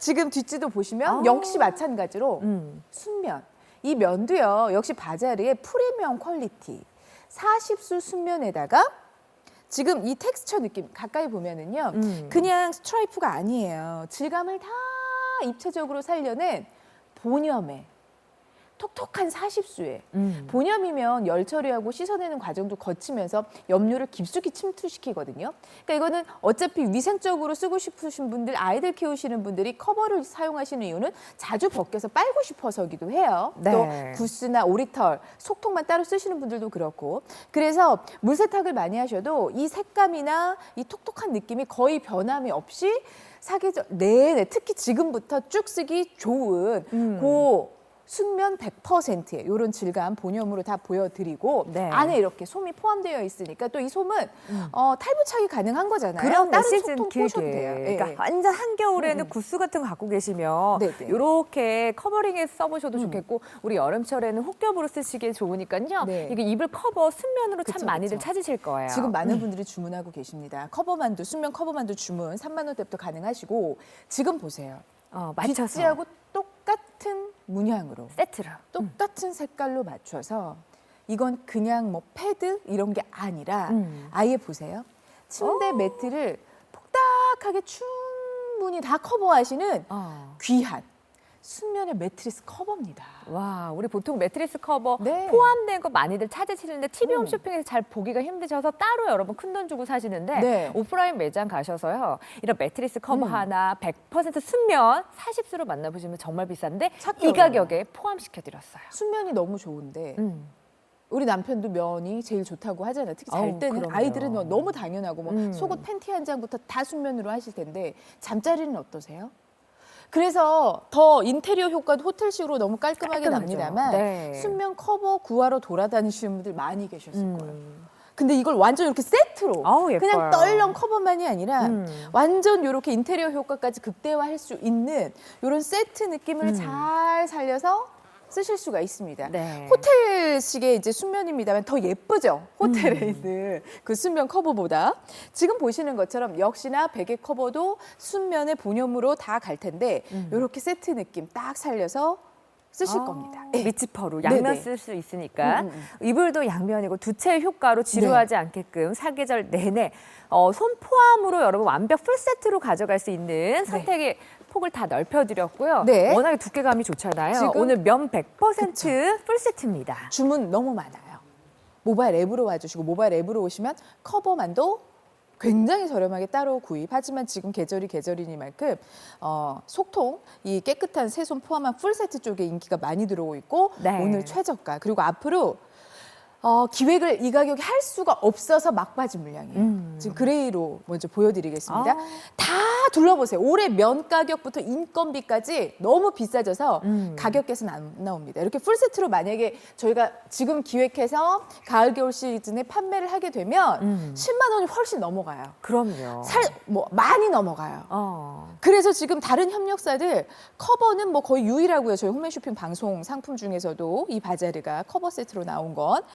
지금 뒷지도 보시면 아. 역시 마찬가지로 음. 순면. 이 면도요, 역시 바자르의 프리미엄 퀄리티. 40수 순면에다가 지금 이 텍스처 느낌 가까이 보면은요, 음. 그냥 스트라이프가 아니에요. 질감을 다 입체적으로 살려낸 본염에 톡톡한 40수에 음. 본염이면 열 처리하고 씻어내는 과정도 거치면서 염료를 깊숙이 침투시키거든요. 그러니까 이거는 어차피 위생적으로 쓰고 싶으신 분들, 아이들 키우시는 분들이 커버를 사용하시는 이유는 자주 벗겨서 빨고 싶어서기도 해요. 네. 또 구스나 오리털, 속통만 따로 쓰시는 분들도 그렇고. 그래서 물 세탁을 많이 하셔도 이 색감이나 이 톡톡한 느낌이 거의 변함이 없이 사계절 내내 특히 지금부터 쭉 쓰기 좋은 음. 고 순면 100%의 이런 질감 본염으로 다 보여드리고 네. 안에 이렇게 솜이 포함되어 있으니까 또 이 솜은 어, 탈부착이 가능한 거잖아요. 그럼 다른 소통. 포셔도 돼요. 예, 그러니까 예. 완전 한겨울에는 음, 음. 구스 같은 거 갖고 계시면 네, 네. 이렇게 커버링에 써보셔도 음. 좋겠고 우리 여름철에는 혹겹으로 쓰시기에 좋으니까요. 네. 이게 이불 커버 순면으로 참 그쵸, 많이들 그쵸. 찾으실 거예요. 지금 많은 분들이 주문하고 계십니다. 커버만두, 순면 커버만두 주문 3만 원대부터 가능하시고 지금 보세요. 어, 맞춰서 뒷지하고 똑같은 문양으로 세트로. 똑같은 색깔로 맞춰서 이건 그냥 뭐 패드 이런 게 아니라 음. 아예 보세요. 침대 매트를 폭닥하게 충분히 다 커버하시는 어. 귀한 순면의 매트리스 커버입니다. 와, 우리 보통 매트리스 커버 네. 포함된 거 많이들 찾으시는데 TV 음. 홈쇼핑에서 잘 보기가 힘드셔서 따로 여러분 큰 돈 주고 사시는데 네. 오프라인 매장 가셔서요. 이런 매트리스 커버 음. 하나 100% 순면 40수로 만나보시면 정말 비싼데 찾기 이. 가격에 포함시켜 드렸어요. 순면이 너무 좋은데 음. 우리 남편도 면이 제일 좋다고 하잖아요. 특히 잘 때는 그럼요. 아이들은 뭐 너무 당연하고 뭐 음. 속옷 팬티 한 장부터 다 순면으로 하실 텐데 잠자리는 어떠세요? 그래서 더 인테리어 효과도 호텔식으로 너무 깔끔하게 깔끔하죠. 납니다만 네. 순면 커버 구하러 돌아다니시는 분들 많이 계셨을 거예요. 음. 근데 이걸 완전 이렇게 세트로 아우. 그냥 떨렁 커버만이 아니라 음. 완전 이렇게 인테리어 효과까지 극대화할 수 있는 이런 세트 느낌을 음. 잘 살려서 쓰실 수가 있습니다. 네. 호텔식의 이제 순면입니다만 더 예쁘죠. 호텔에 음. 있는 그 순면 커버보다 지금 보시는 것처럼 역시나 베개 커버도 순면의 본염으로 다 갈 텐데 음. 이렇게 세트 느낌 딱 살려서 쓰실 아, 겁니다. 예. 미치퍼로 양면. 쓸 수 있으니까 음, 음, 이불도 양면이고 두 채의 효과로 지루하지 않게끔 사계절 내내 어, 손 포함으로 여러분 완벽 풀 세트로 가져갈 수 있는 선택의 폭을 다 넓혀드렸고요. 네. 워낙에 두께감이 좋잖아요. 지금- 오늘 면 100%풀 세트입니다. 주문 너무 많아요. 모바일 앱으로 와주시고 모바일 앱으로 오시면 커버만도 굉장히 저렴하게 따로 구입. 하지만 지금 계절이 계절이니만큼 어, 속통 이 깨끗한 새손 포함한 풀 세트 쪽에 인기가 많이 들어오고 있고 네. 오늘 최저가 그리고 앞으로 어, 기획을 이 가격에 할 수가 없어서 막바지 물량이에요. 음. 지금 그레이로 먼저 보여드리겠습니다. 아. 다 둘러보세요. 올해 면 가격부터 인건비까지 너무 비싸져서 음. 가격께서는 안 나옵니다. 이렇게 풀 세트로 만약에 저희가 지금 기획해서 가을 겨울 시즌에 판매를 하게 되면 음. 10만 원이 훨씬 넘어가요. 그럼요. 살 뭐 많이 넘어가요. 어. 그래서 지금 다른 협력사들 커버는 뭐 거의 유일하고요. 저희 홈메쇼핑 방송 상품 중에서도 이 바자르가 커버 세트로 나온 건